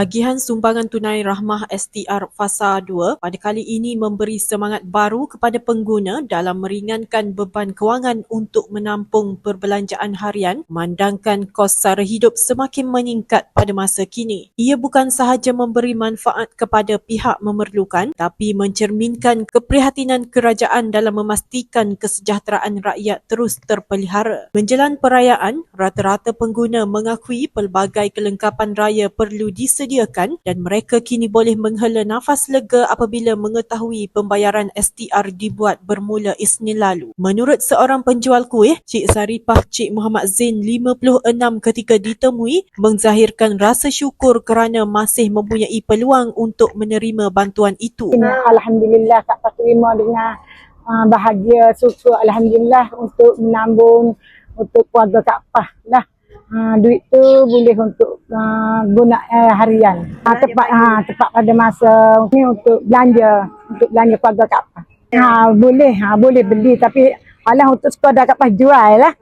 Agihan Sumbangan Tunai Rahmah STR Fasa 2 pada kali ini memberi semangat baru kepada pengguna dalam meringankan beban kewangan untuk menampung perbelanjaan harian memandangkan kos sara hidup semakin meningkat pada masa kini. Ia bukan sahaja memberi manfaat kepada pihak memerlukan tapi mencerminkan keprihatinan kerajaan dalam memastikan kesejahteraan rakyat terus terpelihara. Menjelang perayaan, rata-rata pengguna mengakui pelbagai kelengkapan raya perlu disediakan disediakan dan mereka kini boleh menghela nafas lega apabila mengetahui pembayaran STR dibuat bermula Isnin lalu. Menurut seorang penjual kuih, Cik Saripah Cik Muhammad Zain 56 ketika ditemui menzahirkan rasa syukur kerana masih mempunyai peluang untuk menerima bantuan itu. Alhamdulillah tak terima dengan uh, bahagia, syukur Alhamdulillah untuk menambung untuk keluarga Kak Pah lah. Uh, duit tu boleh untuk uh, guna uh, harian. Uh, tepat uh, tepat pada masa ni untuk belanja untuk belanja keluarga Pah. Ha, boleh, ha, boleh beli tapi alah untuk sekadar Kak Pah jual lah.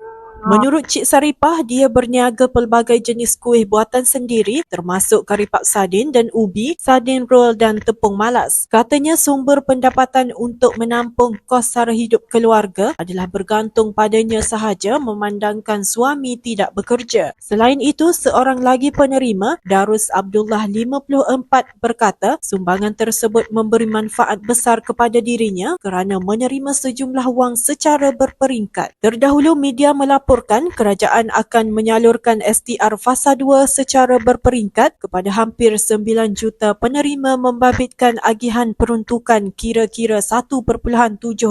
Menurut Cik Saripah, dia berniaga pelbagai jenis kuih buatan sendiri termasuk karipap sardin dan ubi, sardin roll dan tepung malas. Katanya sumber pendapatan untuk menampung kos sara hidup keluarga adalah bergantung padanya sahaja memandangkan suami tidak bekerja. Selain itu, seorang lagi penerima, Darus Abdullah 54 berkata sumbangan tersebut memberi manfaat besar kepada dirinya kerana menerima sejumlah wang secara berperingkat. Terdahulu media melaporkan melaporkan kerajaan akan menyalurkan STR Fasa 2 secara berperingkat kepada hampir 9 juta penerima membabitkan agihan peruntukan kira-kira 1.7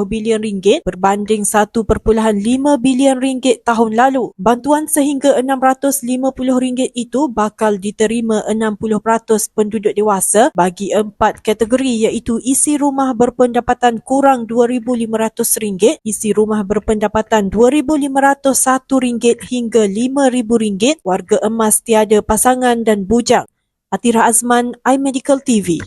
bilion ringgit berbanding 1.5 bilion ringgit tahun lalu. Bantuan sehingga 650 ringgit itu bakal diterima 60% penduduk dewasa bagi empat kategori iaitu isi rumah berpendapatan kurang RM2,500, isi rumah berpendapatan RM2,500 RM1 hingga RM5,000 warga emas tiada pasangan dan bujang. Atira Azman, iMedical TV.